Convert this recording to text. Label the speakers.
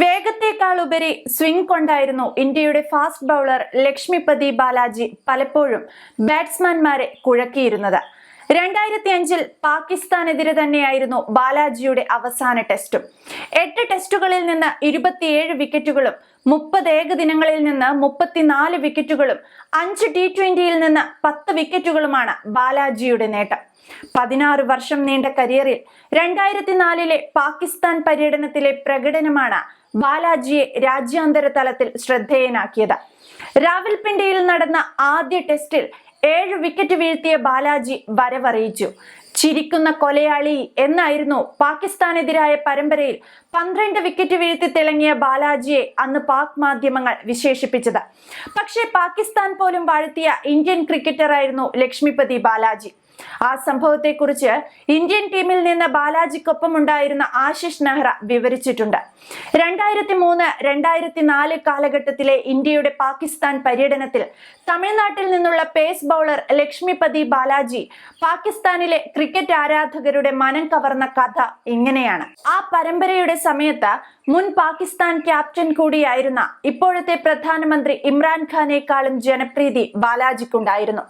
Speaker 1: വേഗത്തെക്കാൾ ഉപരി സ്വിംഗ് കൊണ്ടായിരുന്നു ഇന്ത്യയുടെ ഫാസ്റ്റ് ബൗളർ ലക്ഷ്മിപതി ബാലാജി പലപ്പോഴും ബാറ്റ്സ്മാൻമാരെ കുഴക്കിയിരുന്നത്. രണ്ടായിരത്തി അഞ്ചിൽ പാകിസ്ഥാനെതിരെ തന്നെയായിരുന്നു ബാലാജിയുടെ അവസാന ടെസ്റ്റും. എട്ട് ടെസ്റ്റുകളിൽ നിന്ന് ഇരുപത്തിയേഴ് വിക്കറ്റുകളും മുപ്പത് ഏകദിനങ്ങളിൽ നിന്ന് മുപ്പത്തിനാല് വിക്കറ്റുകളും അഞ്ച് ടി ട്വന്റിയിൽ നിന്ന് പത്ത് വിക്കറ്റുകളുമാണ് ബാലാജിയുടെ നേട്ടം. പതിനാറ് വർഷം നീണ്ട കരിയറിൽ രണ്ടായിരത്തി നാലിലെ പാകിസ്ഥാൻ പര്യടനത്തിലെ പ്രകടനമാണ് ബാലാജിയെ രാജ്യാന്തര തലത്തിൽ ശ്രദ്ധേയനാക്കിയത്. രാവൽപിണ്ടിയിൽ നടന്ന ആദ്യ ടെസ്റ്റിൽ ഏഴ് വിക്കറ്റ് വീഴ്ത്തിയ ബാലാജി വരവറിയിച്ചു. ചിരിക്കുന്ന കൊലയാളി എന്നായിരുന്നു പാകിസ്ഥാനെതിരായ പരമ്പരയിൽ പന്ത്രണ്ട് വിക്കറ്റ് വീഴ്ത്തി തിളങ്ങിയ ബാലാജിയെ അന്ന് പാക് മാധ്യമങ്ങൾ വിശേഷിപ്പിച്ചത്. പക്ഷേ പാകിസ്ഥാൻ പോലും വാഴ്ത്തിയ ഇന്ത്യൻ ക്രിക്കറ്ററായിരുന്നു ലക്ഷ്മിപതി ബാലാജി. ആ സംഭവത്തെക്കുറിച്ച് ഇന്ത്യൻ ടീമിൽ നിന്ന് ബാലാജിക്കൊപ്പം ഉണ്ടായിരുന്ന ആശിഷ് നെഹ്റ വിവരിച്ചിട്ടുണ്ട്. രണ്ടായിരത്തി മൂന്ന് രണ്ടായിരത്തി നാല് കാലഘട്ടത്തിലെ ഇന്ത്യയുടെ പാകിസ്ഥാൻ പര്യടനത്തിൽ തമിഴ്നാട്ടിൽ നിന്നുള്ള പേസ് ബൗളർ ലക്ഷ്മിപതി ബാലാജി പാകിസ്ഥാനിലെ ക്രിക്കറ്റ് ആരാധകരുടെ മനം കവർന്ന കഥ ഇങ്ങനെയാണ്. ആ പരമ്പരയുടെ സമയത്ത് മുൻ പാകിസ്ഥാൻ ക്യാപ്റ്റൻ കൂടിയായിരുന്ന ഇപ്പോഴത്തെ പ്രധാനമന്ത്രി ഇമ്രാൻഖാനേക്കാളും ജനപ്രീതി ബാലാജിക്കുണ്ടായിരുന്നു.